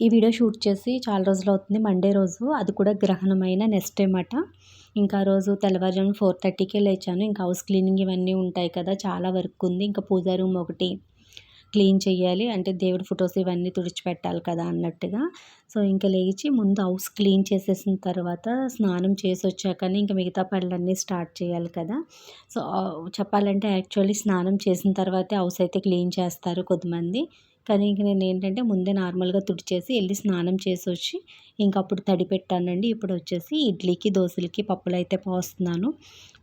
ఈ video shoot చేసి చాలా రోజులు అవుతుంది. మండే రోజు అది కూడా గ్రహణమైన నెక్స్ట్ అనమాట ఇంకా రోజు తెల్లవారుజాము ఫోర్ థర్టీకే లేచాను. ఇంకా హౌస్ క్లీనింగ్ ఇవన్నీ ఉంటాయి కదా చాలా వర్క్ ఉంది. ఇంకా పూజా రూమ్ ఒకటి క్లీన్ చేయాలి. అంటే దేవుడి ఫొటోస్ ఇవన్నీ తుడిచిపెట్టాలి కదా అన్నట్టుగా. సో ఇంకా లేచి ముందు హౌస్ క్లీన్ చేసేసిన తర్వాత స్నానం చేసి వచ్చాకనే ఇంకా మిగతా పనులన్నీ స్టార్ట్ చేయాలి కదా. సో చెప్పాలంటే యాక్చువల్లీ స్నానం చేసిన తర్వాతే హౌస్ అయితే క్లీన్ చేస్తారు కొద్దిమంది. కానీ ఇంక నేను ఏంటంటే ముందే నార్మల్గా తుడిచేసి వెళ్ళి స్నానం చేసి వచ్చి ఇంక అప్పుడు తడి పెట్టానండి. ఇప్పుడు వచ్చేసి ఇడ్లీకి దోశలకి పప్పులు అయితే పోస్తున్నాను.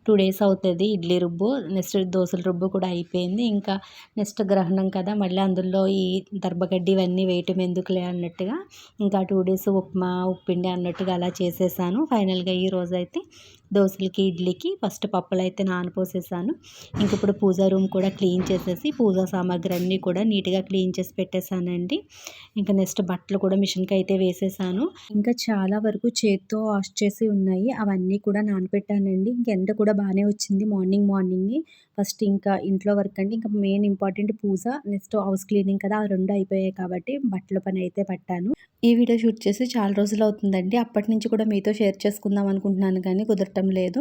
టూ డేస్ అవుతుంది ఇడ్లీ రుబ్బు నెక్స్ట్ దోశల రుబ్బు కూడా అయిపోయింది. ఇంకా నెక్స్ట్ గ్రహణం కదా మళ్ళీ అందులో ఈ దర్భగడ్డి ఇవన్నీ వేయటం ఎందుకులే అన్నట్టుగా ఇంకా టూ డేస్ ఉప్మా ఉప్పిండి అన్నట్టుగా అలా చేసేసాను. ఫైనల్గా ఈ రోజైతే దోశలకి ఇడ్లీకి ఫస్ట్ పప్పులు అయితే నానపోసేసాను. ఇంక ఇప్పుడు పూజా రూమ్ కూడా క్లీన్ చేసేసి పూజా సామాగ్రి అన్నీ కూడా నీట్గా క్లీన్ చేసి పెట్టేశానండి ఇంకా నెక్స్ట్ బట్టలు కూడా మిషన్కి అయితే వేసేసాను. ఇంకా చాలా వరకు చేత్తో వాష్ చేసి ఉన్నాయి. అవన్నీ కూడా నానపెట్టానండి. ఇంక ఎండ కూడా బాగానే వచ్చింది మార్నింగ్ మార్నింగ్. ఫస్ట్ ఇంకా ఇంట్లో వర్క్ అండి. ఇంకా main important puja next house cleaning కదా ఆ రెండు అయిపోయాయి కాబట్టి బట్టల పని అయితే పట్టాను. ఈ వీడియో షూట్ చేసి చాలా రోజులు అవుతుందండి. అప్పటి నుంచి కూడా మీతో షేర్ చేసుకుందాం అనుకుంటున్నాను కానీ కుదరటం లేదు.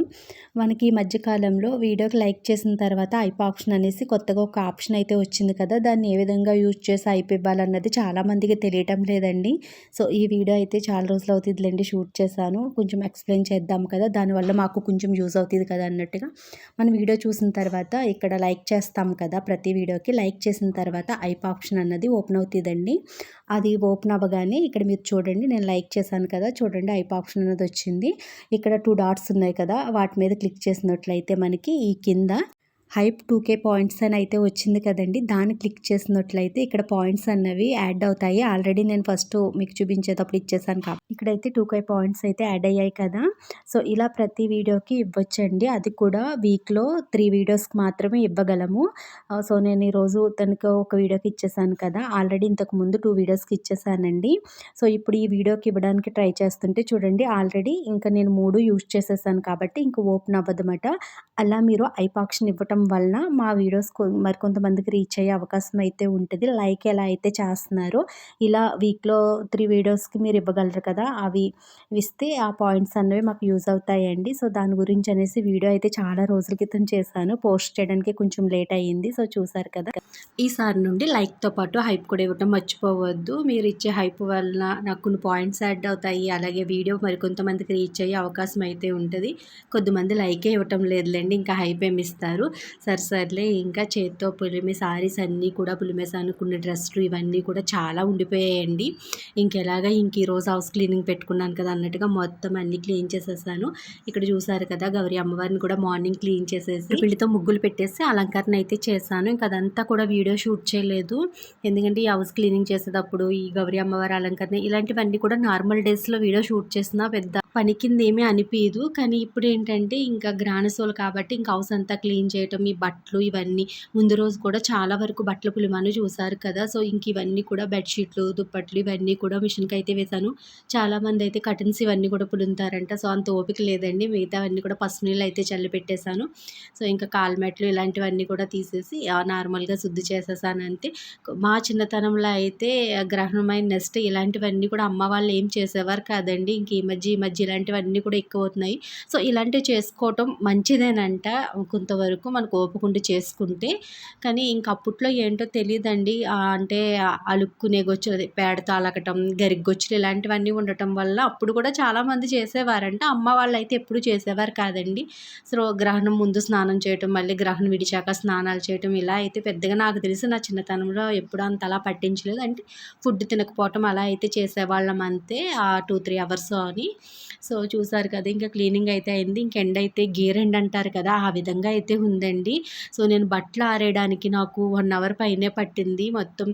మనకి ఈ మధ్యకాలంలో వీడియోకి లైక్ చేసిన తర్వాత ఐప్ ఆప్షన్ అనేసి కొత్తగా ఒక ఆప్షన్ అయితే వచ్చింది కదా దాన్ని ఏ విధంగా యూజ్ చేసి ఐప్ ఇవ్వాలన్నది చాలామందికి తెలియటం లేదండి. సో ఈ వీడియో అయితే చాలా రోజులు అవుతుందిలేండి షూట్ చేశాను. కొంచెం ఎక్స్ప్లెయిన్ చేద్దాం కదా దానివల్ల మాకు కొంచెం యూజ్ అవుతుంది కదా అన్నట్టుగా. మనం వీడియో చూసిన తర్వాత తర్వాత ఇక్కడ లైక్ చేస్తాం కదా ప్రతి వీడియోకి లైక్ చేసిన తర్వాత ఐప్ ఆప్షన్ అన్నది ఓపెన్ అవుతుందండి. అది ఓపెన్ అవ్వగానే ఇక్కడ మీరు చూడండి నేను లైక్ చేశాను కదా చూడండి ఐప్ ఆప్షన్ అనేది వచ్చింది. ఇక్కడ టూ డాట్స్ ఉన్నాయి కదా వాటి మీద క్లిక్ చేసినట్లయితే మనకి ఈ కింద హైప్ టూ కే పాయింట్స్ అని అయితే వచ్చింది కదండి. దాన్ని క్లిక్ చేసినట్లయితే ఇక్కడ పాయింట్స్ అన్నవి యాడ్ అవుతాయి. ఆల్రెడీ నేను ఫస్ట్ మీకు చూపించేటప్పుడు ఇచ్చేసాను కాబట్టి ఇక్కడైతే టూ కే పాయింట్స్ అయితే యాడ్ అయ్యాయి కదా. సో ఇలా ప్రతి వీడియోకి ఇవ్వచ్చండి. అది కూడా వీక్లో త్రీ వీడియోస్కి మాత్రమే ఇవ్వగలము. సో నేను ఈరోజు తనకు ఒక వీడియోకి ఇచ్చేసాను కదా. ఆల్రెడీ ఇంతకు ముందు టూ వీడియోస్కి ఇచ్చేసానండి. సో ఇప్పుడు ఈ వీడియోకి ఇవ్వడానికి ట్రై చేస్తుంటే చూడండి ఆల్రెడీ ఇంకా నేను మూడు యూజ్ చేసేసాను కాబట్టి ఇంకా ఓపెన్ అవ్వదన్నమాట. అలా మీరు ఐపాక్షన్ ఇవ్వటం వలన మా వీడియోస్ మరికొంతమందికి రీచ్ అయ్యే అవకాశం అయితే ఉంటుంది. లైక్ ఎలా అయితే చేస్తున్నారో ఇలా వీక్లో త్రీ వీడియోస్కి మీరు ఇవ్వగలరు కదా అవి ఇస్తే ఆ పాయింట్స్ అనేవి మాకు యూజ్ అవుతాయండి. సో దాని గురించి అనేసి వీడియో అయితే చాలా రోజుల క్రితం చేశాను. పోస్ట్ చేయడానికి కొంచెం లేట్ అయ్యింది. సో చూసారు కదా. ఈసారి నుండి లైక్తో పాటు హైప్ కూడా ఇవ్వటం మర్చిపోవద్దు. మీరు ఇచ్చే హైప్ వల్ల నాకు కొన్ని పాయింట్స్ యాడ్ అవుతాయి. అలాగే వీడియో మరికొంతమందికి రీచ్ అయ్యే అవకాశం అయితే ఉంటుంది. కొద్దిమంది లైకే ఇవ్వటం లేదులేండి. ఇంకా హైప్ ఏమి ఇస్తారు సరే సర్లే ఇంకా చేత్తో పులిమే సారీస్ అన్నీ కూడా పులిమేసానుకున్న డ్రెస్సులు ఇవన్నీ కూడా చాలా ఉండిపోయాయండి. ఇంకెలాగా ఇంక ఈరోజు హౌస్ క్లీనింగ్ పెట్టుకున్నాను కదా అన్నట్టుగా మొత్తం అన్నీ క్లీన్ చేసేసాను. ఇక్కడ చూసారు కదా గౌరీ అమ్మవారిని కూడా మార్నింగ్ క్లీన్ చేసేసి పెళ్ళితో ముగ్గులు పెట్టేసి అలంకరణ అయితే చేశాను. ఇంకా అదంతా కూడా వీడియో షూట్ చేయలేదు. ఎందుకంటే ఈ హౌస్ క్లీనింగ్ చేసేటప్పుడు ఈ గౌరీ అమ్మవారి అలంకరణ ఇలాంటివన్నీ కూడా నార్మల్ డేస్లో వీడియో షూట్ చేసిన పెద్ద పని అనిపించదు కానీ ఇప్పుడు ఏంటంటే ఇంకా గ్రానసోలు కాబట్టి ఇంకా హౌస్ అంతా క్లీన్ చేయటం ఈ బట్టలు ఇవన్నీ ముందు రోజు కూడా చాలా వరకు బట్టల పులిమాను చూసారు కదా. సో ఇంక ఇవన్నీ కూడా బెడ్షీట్లు దుప్పట్లు ఇవన్నీ కూడా మిషన్కి అయితే వేశాను చాలామంది అయితే కటన్స్ ఇవన్నీ కూడా పులుంతారంట సో అంత ఓపిక లేదండి. మిగతా అవన్నీ కూడా పసుపు నీళ్ళు అయితే చల్లి పెట్టేశాను. సో ఇంకా కాల్మెట్లు ఇలాంటివన్నీ కూడా తీసేసి నార్మల్గా శుద్ధి చేసేసాను అంతే. మా చిన్నతనంలో అయితే గ్రహణమైన నెక్స్ట్ ఇలాంటివన్నీ కూడా అమ్మ వాళ్ళు ఏం చేసేవారు కాదండి. ఇంక ఈ మధ్య ఈ మధ్య ఇలాంటివన్నీ కూడా ఎక్కువ అవుతున్నాయి సో ఇలాంటివి చేసుకోవటం మంచిదేనంట. కొంతవరకు మనకు ఓపుకుంటూ చేసుకుంటే. కానీ ఇంక అప్పట్లో ఏంటో తెలియదండి అంటే అలుక్కునే గొచ్చులు అదే పేడతో అలకటం గరిగ్గొచ్చులు ఇలాంటివన్నీ ఉండటం వల్ల అప్పుడు కూడా చాలామంది చేసేవారంట. అమ్మ వాళ్ళు అయితే ఎప్పుడు చేసేవారు కాదండి. సో గ్రహణం ముందు స్నానం చేయటం మళ్ళీ గ్రహణం విడిచాక స్నానాలు చేయటం ఇలా అయితే పెద్దగా నాకు తెలిసి నా చిన్నతనంలో ఎప్పుడు అంత అలా పట్టించలేదు. అంటే ఫుడ్ తినకపోవటం అలా అయితే చేసేవాళ్ళం అంతే. ఆ టూ త్రీ అవర్స్ అని. సో చూసారు కదా ఇంకా క్లీనింగ్ అయితే అయింది. ఇంక ఎండ అయితే గేర్ ఎండ్ అంటారు కదా ఆ విధంగా అయితే ఉందండి. సో నేను బట్టలు ఆరేయడానికి నాకు వన్ అవర్ పైనే పట్టింది. మొత్తం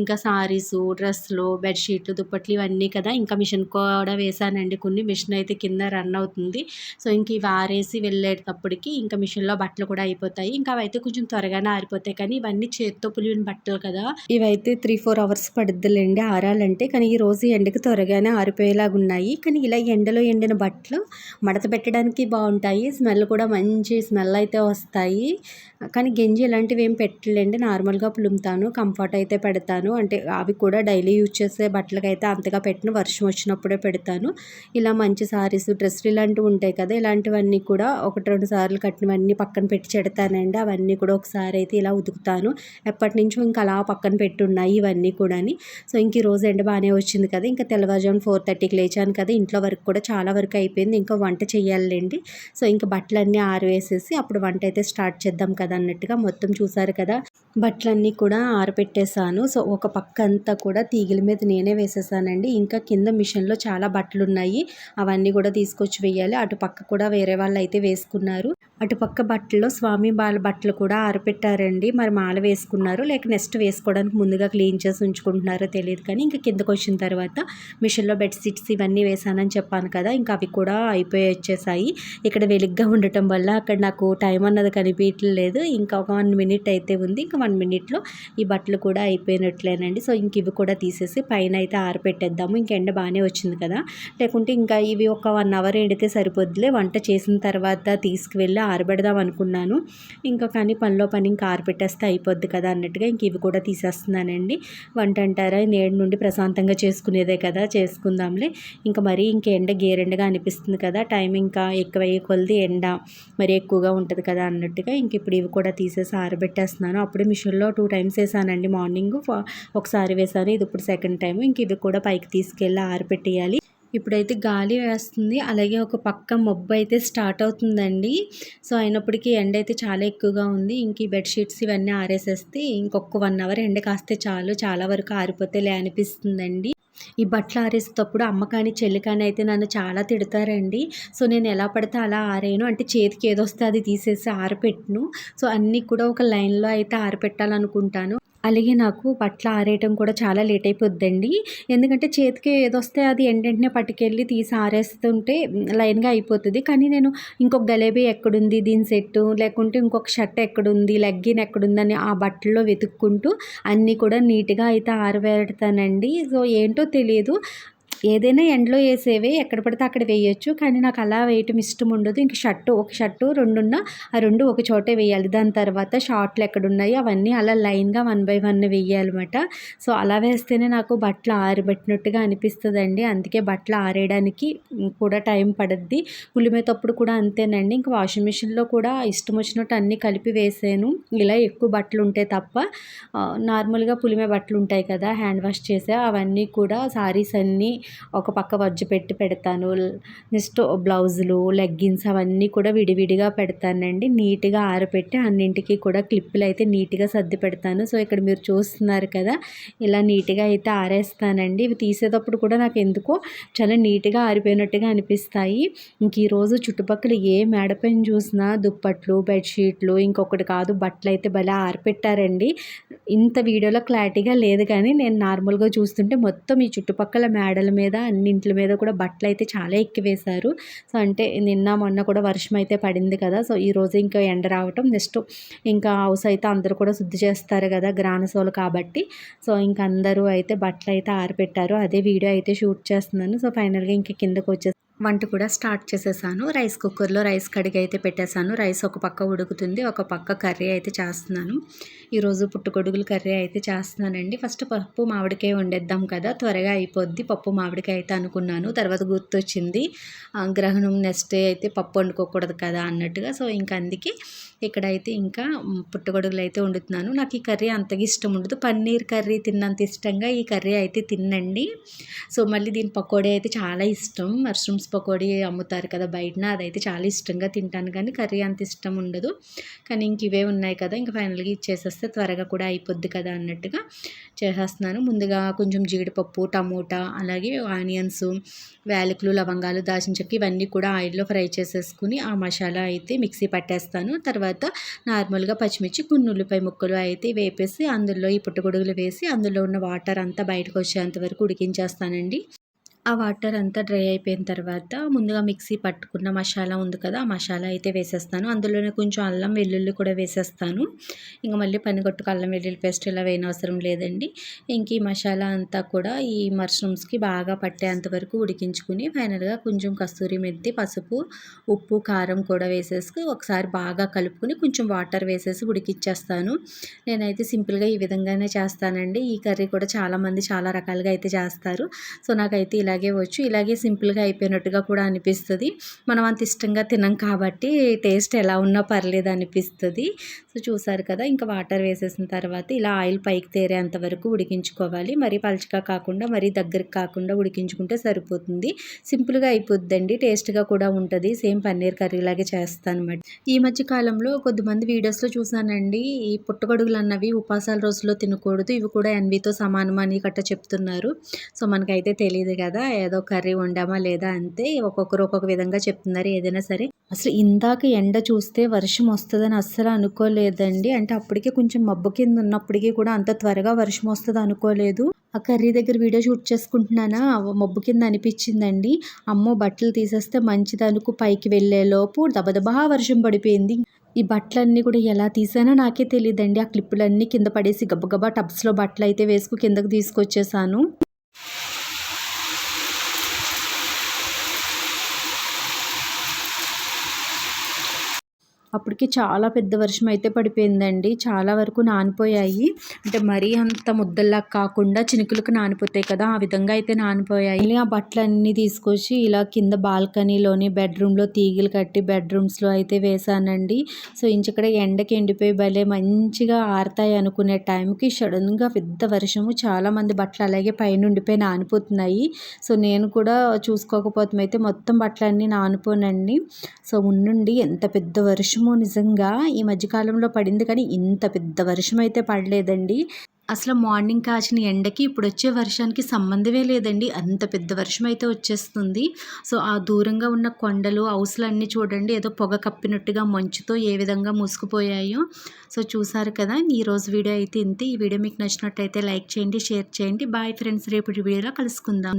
ఇంకా సారీస్ డ్రెస్సులు బెడ్షీట్లు దుప్పట్లు ఇవన్నీ కదా ఇంకా మిషన్ కూడా వేసానండి కొన్ని మిషన్ అయితే కింద రన్ అవుతుంది. సో ఇంక ఇవి ఆరేసి వెళ్ళేటప్పటికి ఇంకా మిషన్లో బట్టలు కూడా అయిపోతాయి. ఇంకా అవైతే కొంచెం త్వరగానే ఆరిపోతాయి. కానీ ఇవన్నీ చేత్తో పులివిన బట్టలు కదా ఇవైతే త్రీ ఫోర్ అవర్స్ పడుద్దులేండి ఆరాలంటే. కానీ ఈ రోజు ఎండకి త్వరగానే ఆరిపోయేలాగా ఉన్నాయి కానీ ఇలా ఎండలో ఎండిన బట్టలు. మడత పెట్టడానికి బాగుంటాయి. స్మెల్ కూడా మంచి స్మెల్ అయితే వస్తాయి. కానీ గింజి ఇలాంటివి ఏం పెట్టలేండి. నార్మల్గా పులుముతాను కంఫర్ట్ అయితే పెడతాను. అంటే అవి కూడా డైలీ యూజ్ చేసే బట్టలకైతే అయితే అంతగా పెట్టిన. వర్షం వచ్చినప్పుడే పెడతాను. ఇలా మంచి సారీస్ డ్రెస్సులు ఇలాంటివి ఉంటాయి కదా ఇలాంటివన్నీ కూడా ఒకటి రెండు సార్లు కట్టినవన్నీ పక్కన పెట్టి చెడతానండి. అవన్నీ కూడా ఒకసారి అయితే ఇలా ఉతుకుతాను. ఎప్పటి నుంచో ఇంకా అలా పక్కన పెట్టి ఉన్నాయి ఇవన్నీ కూడాని. సో ఇంక ఈ రోజు ఎండ బాగానే వచ్చింది కదా ఇంకా తెల్లవారుజామున ఫోర్ థర్టీకి లేచాను కదా ఇంట్లో వరకు కూడా చాలా వరకు అయిపోయింది. ఇంకా వంట చేయాలండి సో ఇంకా బట్టలన్నీ ఆరవేసేసి అప్పుడు వంట అయితే స్టార్ట్ చేద్దాం కదా అన్నట్టుగా మొత్తం చూసారు కదా. బట్టలన్నీ కూడా ఆరబెట్టేశాను సో ఒక పక్క అంతా కూడా తీగల మీద నేనే వేసేసానండి. ఇంకా కింద మిషన్లో చాలా బట్టలు ఉన్నాయి అవన్నీ కూడా తీసుకొచ్చి వేయాలి. అటు పక్క కూడా వేరే వాళ్ళు అయితే వేసుకున్నారు. అటు పక్క బట్టల్లో స్వామి బాల బట్టలు కూడా ఆరపెట్టారండి. మరి మాల వేసుకున్నారు. లేక నెక్స్ట్ వేసుకోవడానికి ముందుగా క్లీన్ చేసి ఉంచుకుంటున్నారో తెలియదు కానీ ఇంకా కిందకు వచ్చిన తర్వాత మిషన్లో బెడ్షీట్స్ ఇవన్నీ వేసానని చెప్పాను కదా ఇంకా అవి కూడా అయిపోయి వచ్చేసాయి. ఇక్కడ వెలిగ్గా ఉండటం వల్ల అక్కడ నాకు టైం అన్నది కనిపించలేదు ఇంకా ఒక వన్ మినిట్ అయితే ఉంది. ఇంకా వన్ మినిట్లో ఈ బట్టలు కూడా అయిపోయినట్లేనండి. సో ఇంక ఇవి కూడా తీసేసి పైన అయితే ఆరపెట్టేద్దాము. ఇంక ఎండ బాగానే వచ్చింది కదా. లేకుంటే ఇంకా ఇవి ఒక వన్ అవర్ ఎండితే సరిపోద్దులే. వంట చేసిన తర్వాత తీసుకువెళ్ళి ఆరబెడదాం అనుకున్నాను. ఇంకా కానీ పనిలో పని ఇంకా ఆరబెట్టేస్తే అయిపోద్ది కదా అన్నట్టుగా ఇంక ఇవి కూడా తీసేస్తున్నానండి. వంట అంటారా? నేడు నుండి ప్రశాంతంగా చేసుకునేదే కదా. చేసుకుందాంలే. ఇంకా మరీ ఇంక ఎండ గేరెండగా అనిపిస్తుంది కదా టైం ఇంకా ఎక్కువ కొలిది ఎండ మరి ఎక్కువగా ఉంటుంది కదా అన్నట్టుగా ఇంక ఇప్పుడు ఇవి కూడా తీసేసి ఆరబెట్టేస్తున్నాను. అప్పుడు మిషన్లో టూ టైమ్స్ వేసానండి మార్నింగ్ ఒకసారి వేసాను ఇది ఇప్పుడు సెకండ్ టైం ఇంక ఇవి కూడా పైకి తీసుకెళ్ళి ఆరబెట్టేయాలి. ఇప్పుడైతే గాలి వేస్తుంది అలాగే ఒక పక్క మబ్బు అయితే స్టార్ట్ అవుతుందండి. సో అయినప్పటికీ ఎండ అయితే చాలా ఎక్కువగా ఉంది. ఇంక ఈ బెడ్షీట్స్ ఇవన్నీ ఆరేసేస్తే ఇంకొక వన్ అవర్ ఎండ కాస్తే చాలు చాలా వరకు ఆరిపోతే లే అనిపిస్తుందండి. ఈ బట్టలు ఆరేసేటప్పుడు అమ్మ కానీ చెల్లి కానీ అయితే నన్ను చాలా తిడతారండి. సో నేను ఎలా పడితే అలా ఆరేయను. అంటే చేతికి ఏదొస్తే అది తీసేసి ఆరపెట్టును. సో అన్నీ కూడా ఒక లైన్లో అయితే ఆరపెట్టాలనుకుంటాను. అలాగే నాకు బట్టలు ఆరేయటం కూడా చాలా లేట్ అయిపోద్దండి. ఎందుకంటే చేతికి ఏదొస్తే అది ఎండెంటనే పట్టుకెళ్ళి తీసి ఆరేస్తుంటే లైన్గా అయిపోతుంది. కానీ నేను ఇంకొక గలేబీ ఎక్కడుంది? దీని సెట్టు లేకుంటే ఇంకొక షర్ట్ ఎక్కడుంది? లెగ్గిన్ ఎక్కడుందని ఆ బట్టల్లో వెతుక్కుంటూ అన్నీ కూడా నీట్గా అయితే ఆరబెడతానండి సో ఏంటో తెలియదు. ఏదైనా ఎండలో వేసేవే ఎక్కడ పడితే అక్కడ వేయచ్చు. కానీ నాకు అలా వేయటం ఇష్టం ఉండదు. ఇంక షర్టు ఒక షర్టు రెండున్న ఆ రెండు ఒక చోటే వేయాలి. దాని తర్వాత షార్ట్లు ఎక్కడున్నాయి అవన్నీ అలా లైన్గా వన్ బై వన్ వేయాలన్నమాట. సో అలా వేస్తేనే నాకు బట్టలు ఆరిబెట్టినట్టుగా అనిపిస్తుందండి. అందుకే బట్టలు ఆరేయడానికి కూడా టైం పడుద్ది. ఉల్లిమేతప్పుడు కూడా అంతేనండి. ఇంక వాషింగ్ మిషన్లో కూడా ఇష్టం వచ్చినట్టు అన్నీ కలిపి వేసాను. ఇలా ఎక్కువ బట్టలు ఉంటాయి తప్ప నార్మల్గా పులిమే బట్టలు ఉంటాయి కదా హ్యాండ్ వాష్ చేసే అవన్నీ కూడా శారీస్ అన్నీ ఒక పక్క వజ్జు పెట్టి పెడతాను నెక్స్ట్ బ్లౌజులు లెగ్గిన్స్ అవన్నీ కూడా విడివిడిగా పెడతానండి. నీట్గా ఆరపెట్టి అన్నింటికి కూడా క్లిప్పులు అయితే నీట్గా సర్ది పెడతాను. సో ఇక్కడ మీరు చూస్తున్నారు కదా ఇలా నీట్గా అయితే ఆరేస్తానండి. ఇవి తీసేటప్పుడు కూడా నాకు ఎందుకో చాలా నీట్గా ఆరిపోయినట్టుగా అనిపిస్తాయి. ఇంక ఈరోజు చుట్టుపక్కల ఏ మేడపైన చూసినా దుప్పట్లు బెడ్షీట్లు ఇంకొకటి కాదు బట్టలు అయితే భలే ఆరిపెట్టారండి. ఇంత వీడియోలో క్లారిటీగా లేదు కానీ నేను నార్మల్గా చూస్తుంటే మొత్తం ఈ చుట్టుపక్కల మేడల మీద అన్నింటి మీద కూడా బట్టలు అయితే చాలా ఎక్కువేశారు. సో అంటే నిన్న మొన్న కూడా వర్షం అయితే పడింది కదా. సో ఈరోజు ఇంకా ఎండ రావటం నెక్స్ట్ ఇంకా హౌస్ అయితే అందరూ కూడా శుద్ధి చేస్తారు కదా గ్రానసోలు కాబట్టి. సో ఇంక అందరూ అయితే బట్టలు అయితే ఆరిపెట్టారు. అదే వీడియో అయితే షూట్ చేస్తున్నాను. సో ఫైనల్గా ఇంక కిందకు వచ్చేసి వంట కూడా స్టార్ట్ చేసేసాను. రైస్ కుక్కర్లో రైస్ కడిగి అయితే పెట్టేశాను రైస్ ఒక పక్క ఉడుకుతుంది ఒక పక్క కర్రీ అయితే చేస్తున్నాను. ఈరోజు పుట్టుకొడుగులు కర్రీ అయితే చేస్తున్నానండి. ఫస్ట్ పప్పు మామిడికాయ వండేద్దాం కదా త్వరగా అయిపోద్ది. పప్పు మామిడికాయ అయితే అనుకున్నాను తర్వాత గుర్తొచ్చింది గ్రహణం నెక్స్ట్ డే అయితే పప్పు వండుకోకూడదు కదా అన్నట్టుగా. సో ఇంకా అందుకే ఇక్కడైతే ఇంకా పుట్టగొడుగులు అయితే వండుతున్నాను. నాకు ఈ కర్రీ అంతగా ఇష్టం ఉండదు. పన్నీర్ కర్రీ తిన్నంత ఇష్టంగా ఈ కర్రీ అయితే తినండి సో మళ్ళీ దీని పకోడీ అయితే చాలా ఇష్టం. మష్రూమ్స్ చిప్స్ పకోడీ అమ్ముతారు కదా బయటన అదైతే చాలా ఇష్టంగా తింటాను. కానీ కర్రీ అంత ఇష్టం ఉండదు. కానీ ఇంక ఇవే ఉన్నాయి కదా ఇంకా ఫైనల్గా ఇచ్చేసేస్తే త్వరగా కూడా అయిపోద్ది కదా అన్నట్టుగా చేసేస్తున్నాను. ముందుగా కొంచెం జీడిపప్పు టమోటా అలాగే ఆనియన్స్ వేలకులు లవంగాలు దాచిన చెక్క ఇవన్నీ కూడా ఆయిల్లో ఫ్రై చేసేసుకుని ఆ మసాలా అయితే మిక్సీ పట్టేస్తాను. తర్వాత నార్మల్గా పచ్చిమిర్చి కొన్ని ఉల్లిపాయ ముక్కలు అయితే వేపేసి అందులో ఈ పుట్టగొడుగులు వేసి అందులో ఉన్న వాటర్ అంతా బయటకు వచ్చేంత వరకు ఉడికించేస్తానండి. ఆ వాటర్ అంతా డ్రై అయిపోయిన తర్వాత ముందుగా మిక్సీ పట్టుకున్న మసాలా ఉంది కదా ఆ మసాలా అయితే వేసేస్తాను. అందులోనే కొంచెం అల్లం వెల్లుల్లి కూడా వేసేస్తాను. ఇంకా మళ్ళీ పనిగొట్టుకు అల్లం వెల్లుల్లి పేస్ట్ ఇలా వేయనవసరం లేదండి. ఇంక ఈ మసాలా అంతా కూడా ఈ మష్రూమ్స్కి బాగా పట్టేంత వరకు ఉడికించుకుని ఫైనల్గా కొంచెం కస్తూరి మెత్తి పసుపు ఉప్పు కారం కూడా వేసేసి ఒకసారి బాగా కలుపుకొని కొంచెం వాటర్ వేసేసి ఉడికిచ్చేస్తాను. నేనైతే సింపుల్గా ఈ విధంగానే చేస్తానండి. ఈ కర్రీ కూడా చాలామంది చాలా రకాలుగా అయితే చేస్తారు. సో నాకైతే ఇలా ఇలాగే వచ్చు. ఇలాగే సింపుల్గా అయిపోయినట్టుగా కూడా అనిపిస్తుంది. మనం అంత ఇష్టంగా తినం కాబట్టి టేస్ట్ ఎలా ఉన్నా పర్లేదు అనిపిస్తుంది. సో చూసారు కదా ఇంకా వాటర్ వేసేసిన తర్వాత ఇలా ఆయిల్ పైకి తేరేంత వరకు ఉడికించుకోవాలి. మరీ పలుచగా కాకుండా మరీ దగ్గరికి కాకుండా ఉడికించుకుంటే సరిపోతుంది. సింపుల్గా అయిపోద్దండి. టేస్ట్గా కూడా ఉంటుంది. సేమ్ పన్నీర్ కర్రీ లాగే చేస్తాను అనమాట ఈ మధ్య కాలంలో కొద్దిమంది వీడియోస్లో చూసానండి ఈ పుట్టగొడుగులు అన్నవి ఉపాసాల రోజుల్లో తినకూడదు. ఇవి కూడా ఎన్వితో సమానం అని కట్ట చెప్తున్నారు. సో మనకైతే తెలియదు కదా. ఏదో కర్రీ వండామా లేదా అంతే ఒక్కొక్కరు ఒక్కొక్క విధంగా చెప్తున్నారు ఏదైనా సరే. అసలు ఇందాక ఎండ చూస్తే వర్షం వస్తుందని అస్సలు అనుకోలేదండి. అంటే అప్పటికే కొంచెం మబ్బు కింద ఉన్నప్పటికీ కూడా అంత త్వరగా వర్షం వస్తుంది అనుకోలేదు. ఆ కర్రీ దగ్గర వీడియో షూట్ చేసుకుంటున్నానా? మబ్బు కింద అనిపించిందండి. అమ్మో బట్టలు తీసేస్తే మంచిదనుకు పైకి వెళ్ళేలోపు దబదబా వర్షం పడిపోయింది. ఈ బట్టలన్నీ కూడా ఎలా తీసానో నాకే తెలియదండి ఆ క్లిప్పులన్నీ కింద పడేసి గబగబా టబ్స్లో బట్టలు అయితే వేసుకు కిందకు తీసుకొచ్చేసాను. అప్పటికి చాలా పెద్ద వర్షం అయితే పడిపోయిందండి. చాలా వరకు నానిపోయాయి. అంటే మరీ అంత ముద్దల్లా కాకుండా చినుకులకు నానిపోతాయి కదా ఆ విధంగా అయితే నానిపోయాయి. ఆ బట్టలన్నీ తీసుకొచ్చి ఇలా కింద బాల్కనీలోని బెడ్రూమ్లో తీగలు కట్టి బెడ్రూమ్స్లో అయితే వేసానండి సో ఇంచక్కడ ఎండకి ఎండిపోయి భలే మంచిగా ఆరుతాయి అనుకునే టైంకి సడన్గా పెద్ద వర్షము. చాలామంది బట్టలు అలాగే పైనుండిపోయి నానిపోతున్నాయి. సో నేను కూడా చూసుకోకపోతే అయితే మొత్తం బట్టలన్నీ నానిపోనండి. సో ఉండి ఎంత పెద్ద వర్షం. వర్షము నిజంగా ఈ మధ్యకాలంలో పడింది కానీ ఇంత పెద్ద వర్షం అయితే పడలేదండి. అసలు మార్నింగ్ కాచిన ఎండకి ఇప్పుడు వచ్చే వర్షానికి సంబంధమే లేదండి. అంత పెద్ద వర్షం అయితే వచ్చేస్తుంది. సో ఆ దూరంగా ఉన్న కొండలు హౌస్లన్నీ చూడండి. ఏదో పొగ కప్పినట్టుగా మంచుతో ఏ విధంగా మూసుకుపోయాయో. సో చూసారు కదా ఈరోజు వీడియో అయితే ఇంతే. ఈ వీడియో మీకు నచ్చినట్టయితే లైక్ చేయండి షేర్ చేయండి. బాయ్ ఫ్రెండ్స్ రేపటి వీడియోలో కలుసుకుందాం.